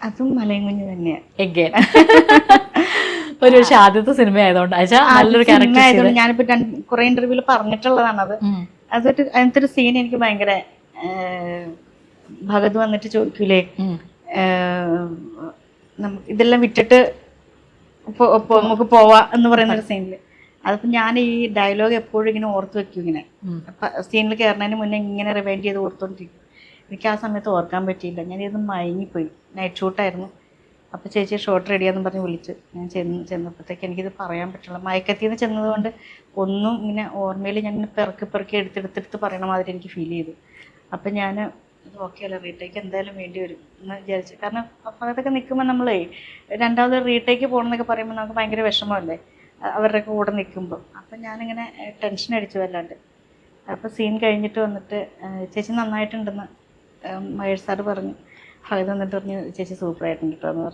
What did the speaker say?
അതും മലയും കുഞ്ഞ് തന്നെയാണ് എഗെയിൻ ഒരു പക്ഷെ ആദ്യത്തെ സിനിമ ആയതുകൊണ്ട്. നല്ലൊരു ക്യാരക്ടർ ആയതുകൊണ്ട് ഞാനിപ്പോ രണ്ട് കുറെ ഇന്റർവ്യൂൽ പറഞ്ഞിട്ടുള്ളതാണ് അത് അതൊരു അതിനകത്തെ ഒരു സീൻ എനിക്ക് ഭയങ്കര ഭഗത് വന്നിട്ട് ചോദിക്കൂലേ നമുക്ക് ഇതെല്ലാം വിട്ടിട്ട് നമുക്ക് പോവാ എന്ന് പറയുന്ന ഒരു സീനിൽ അതിപ്പോ ഞാൻ ഈ ഡയലോഗ് എപ്പോഴും ഇങ്ങനെ ഓർത്ത് വെക്കും ഇങ്ങനെ. സീനിൽ കയറുന്നതിന് മുന്നേ ഇങ്ങനെ റിവൈൻഡ് ചെയ്ത് ഓർത്തോണ്ടിരിക്കും എനിക്ക് ആ സമയത്ത് ഓർക്കാൻ പറ്റിയില്ല. ഞാൻ ഇത് മയങ്ങിപ്പോയി നൈറ്റ് ഷൂട്ടായിരുന്നു അപ്പോൾ ചേച്ചി ഷോട്ട് റെഡിയാന്ന് പറഞ്ഞ് വിളിച്ച്. ഞാൻ ചെന്ന് ചെന്നപ്പോഴത്തേക്ക് എനിക്കിത് പറയാൻ പറ്റില്ല. മയക്കത്തിന്ന് ചെന്നതുകൊണ്ട് ഒന്നും ഇങ്ങനെ ഓർമ്മയിൽ ഞാൻ ഇങ്ങനെ പെറുക്കി പെറുക്കി എടുത്തെടുത്തെടുത്ത് പറയണ മാതിരി എനിക്ക് ഫീൽ ചെയ്തു. അപ്പം ഞാൻ ഇത് ഓക്കെ അല്ല? റീടേക്ക് എന്തായാലും വേണ്ടി വരും എന്ന് വിചാരിച്ചു. കാരണം അപ്പം നിൽക്കുമ്പോൾ നമ്മളേ രണ്ടാമത് റീടേക്ക് പോകണമെന്നൊക്കെ പറയുമ്പോൾ നമുക്ക് ഭയങ്കര വിഷമമല്ലേ? അവരുടെ കൂടെ നിൽക്കുമ്പോൾ അപ്പം ഞാനിങ്ങനെ ടെൻഷൻ അടിച്ചു വല്ലാണ്ട്. അപ്പോൾ സീൻ കഴിഞ്ഞിട്ട് വന്നിട്ട് ചേച്ചി നന്നായിട്ടുണ്ടെന്ന് മഹേഷ് സാറ് പറഞ്ഞു. ഫഹദ് വന്നിട്ട് പറഞ്ഞു ചേച്ചി സൂപ്പറായിട്ടുണ്ട് കേട്ടോ എന്ന് പറഞ്ഞു.